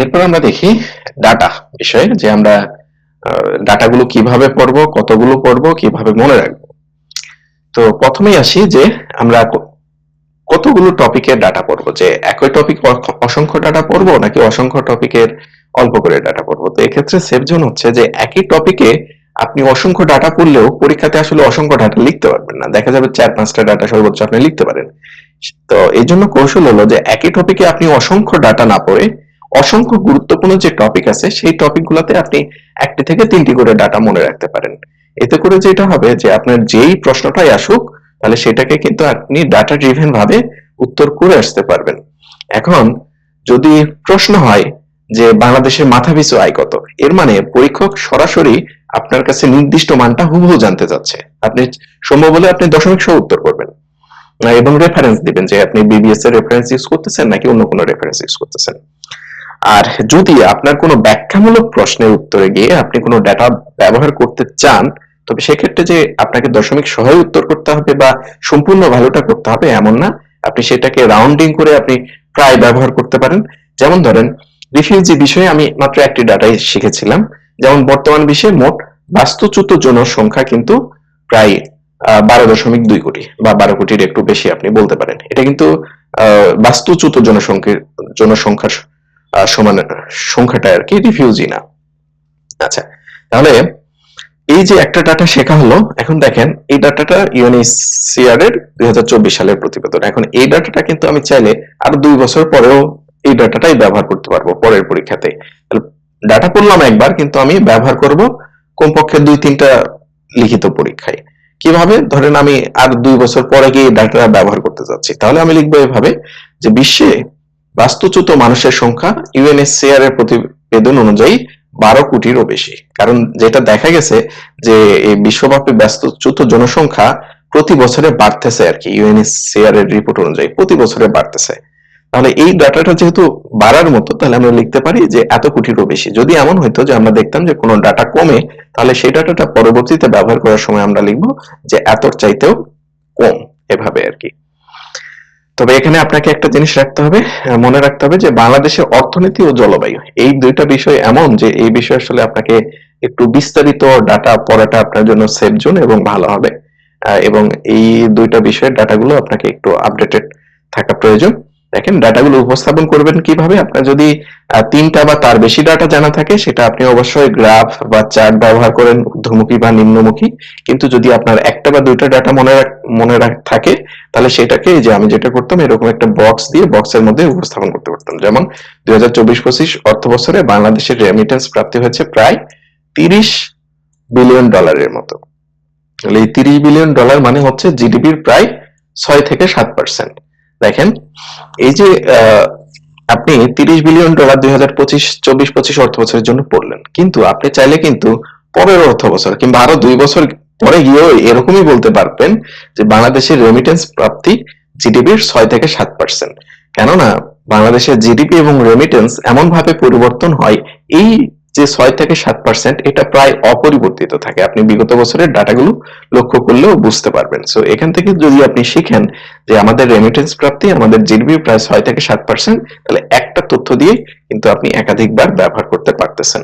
এরপর আমরা দেখি ডাটা বিষয়ে যে আমরা ডাটাগুলো কীভাবে পড়ব, কতগুলো পড়ব, কীভাবে মনে রাখব। তো প্রথমেই আসি যে আমরা কতগুলো টপিকের ডাটা পড়ব, যে একই টপিক অসংখ্য ডাটা পড়ব নাকি অসংখ্য টপিকের অল্প করে ডাটা পড়ব। তো এক্ষেত্রে সেফ জোন হচ্ছে যে একই টপিকে আপনি অসংখ্য ডাটা পড়লেও পরীক্ষাতে আসলে অসংখ্য ডাটা লিখতে পারবেন না। দেখা যাবে চার, পাঁচটা ডাটা সর্বোচ্চ আপনি লিখতে পারেন। তো এই জন্য কৌশল হলো যে একই টপিকে আপনি অসংখ্য ডাটা না পড়ে অসংখ্য গুরুত্বপূর্ণ যে টপিক আছে, সেই টপিক গুলাতে আপনি একটি থেকে তিনটি করে ডাটা মনে রাখতে পারেন। এতে করে যেটা হবে যে আপনার যেই প্রশ্নটাই আসুক, তাহলে সেটাকে কিন্তু আপনি ডাটা ড্রিভেন ভাবে উত্তর করে আসতে পারবেন। এখন যদি প্রশ্ন হয় যে বাংলাদেশের মাথাপিছু আয় কত? এর মানে পরীক্ষক সরাসরি আপনার কাছে নির্দিষ্ট মানটা হুবহু জানতে চাচ্ছে। আপনি সম্ভব হলে আপনি দশমিক সহ উত্তর করবেন। এবং রেফারেন্স দিবেন যে আপনি বিবিএস এর রেফারেন্স ইউজ করতেছেন নাকি অন্য কোনো রেফারেন্স ইউজ করতেছেন। আর যদি আপনার কোনো ব্যাখ্যামূলক প্রশ্নের উত্তরে গিয়ে আপনি কোনো ডাটা ব্যবহার করতে চান তবে সেক্ষেত্রে যে আপনাকে দশমিক সহায় উত্তর করতে হবে বা সম্পূর্ণ ভ্যালুটা করতে হবে এমন না। আপনি সেটাকে রাউন্ডিং করে আপনি প্রায় ব্যবহার করতে পারেন। যেমন ধরেন রিফিউজি বিষয়ে আমি মাত্র একটি ডাটাই শিখেছিলাম যেমন বর্তমান বিশ্বে মোট বাস্তুচ্যুত জনসংখ্যা কিন্তু প্রায় বারো দশমিক দুই কোটি বা বারো কোটির একটু বেশি আপনি বলতে পারেন। এটা কিন্তু আহ, বাস্তুচ্যুত জনসংখ্যার জনসংখ্যার সমান সংখ্যাটা আর কি রিফিউজি না। আচ্ছা তাহলে এই যে একটা ডাটা শেখা হলো, এখন দেখেন এই ডাটাটা ইউএনএইচসিআর এর দুই হাজার চব্বিশ সালের প্রতিবেদন। এখন এই ডাটাটা কিন্তু আমি চাইলে আর দুই বছর পরেও এই ডাটাটাই ব্যবহার করতে পারব পরের পরীক্ষাতে। ডাটা পড়লাম একবার, কিন্তু আমি ব্যবহার করব কমপক্ষে দুই, তিনটা লিখিত পরীক্ষায়। কীভাবে? ধরেন আমি আর দুই বছর পরে গিয়ে ডাটা ব্যবহার করতে যাচ্ছি। তাহলে আমি লিখব এভাবে যে বিশ্বে বাস্তুচ্যুত মানুষের সংখ্যা ইউএনএসসিআর এর প্রতিবেদন অনুযায়ী বারো কোটিরও বেশি। কারণ যেটা দেখা গেছে যে এই বিশ্বব্যাপী বাস্তুচ্যুত জনসংখ্যা প্রতি বছরে বাড়তেছে আর কি ইউএনএসসিআর এর রিপোর্ট অনুযায়ী প্রতি বছরে বাড়তেছে। তাহলে এই ডাটাটা যেহেতু বাড়ার মতো, তাহলে আমরা লিখতে পারি যে এত কোটিরও বেশি। যদি এমন হইতো যে আমরা দেখতাম যে কোনো ডাটা কমে, তাহলে সেই ডাটাটা পরবর্তীতে ব্যবহার করার সময় আমরা লিখব যে এতর চাইতেও কম এভাবে আর কি। তবে এখানে আপনাকে একটা জিনিস রাখতে হবে মনে রাখতে হবে যে বাংলাদেশের অর্থনীতি ও জলবায়ু, এই দুইটা বিষয় এমন যে এই বিষয়ে আসলে আপনাকে একটু বিস্তারিত ডাটা পড়াটা আপনার জন্য সেফ জোন এবং ভালো হবে। এবং এই দুইটা বিষয়ের ডাটাগুলো আপনাকে একটু আপডেটেড থাকা প্রয়োজন। দেখেন, ডাটাগুলো উপস্থাপন করবেন কীভাবে? আপনার যদি তিনটা বা তার বেশি ডাটা জানা থাকে, সেটা আপনি অবশ্যই গ্রাফ বা চার্ট ব্যবহার করেন, ঊর্ধ্বমুখী বা নিম্নমুখী। কিন্তু যদি আপনার একটা বা দুইটা ডাটা মনে মনে থাকে, তাহলে সেটাকে যে আমি যেটা করতাম, এরকম একটা বক্স দিয়ে বক্সের মধ্যে উপস্থাপন করতে পারতাম। যেমন, দুই হাজার চব্বিশ পঁচিশ অর্থ বছরে বাংলাদেশের রেমিটেন্স প্রাপ্তি হয়েছে প্রায় তিরিশ বিলিয়ন ডলারের মতো। তাহলে এই তিরিশ বিলিয়ন ডলার মানে হচ্ছে জিডিপির প্রায় ছয় থেকে সাত পার্সেন্ট দেখেন, এই যে আপনি তিরিশ বিলিয়ন ডলার দুই হাজার পঁচিশ, চব্বিশ পঁচিশ অর্থ বছরের জন্য পড়লেন। কিন্তু আপনি চাইলে কিন্তু পরের অর্থ বছর কিংবা আরও দুই বছর পরে গিয়েও এরকমই বলতে পারবেন যে বাংলাদেশের রেমিটেন্স প্রাপ্তি জিডিপির ছয় থেকে সাত পার্সেন্ট কেননা, বাংলাদেশের জিডিপি এবং রেমিটেন্স এমন ভাবে পরিবর্তন হয়, এই যে ছয় থেকে সাত পার্সেন্ট এটা প্রায় অপরিবর্তিত থাকে। আপনি বিগত বছরের ডাটাগুলো লক্ষ্য করলেও বুঝতে পারবেন। সো এখান থেকে যদি আপনি শিখেন যে আমাদের রেমিটেন্স প্রাপ্তি, আমাদের জিডিপি প্রায় ছয় থেকে সাত পার্সেন্ট তাহলে একটা তথ্য দিয়ে কিন্তু আপনি একাধিকবার ব্যবহার করতে পারতেছেন।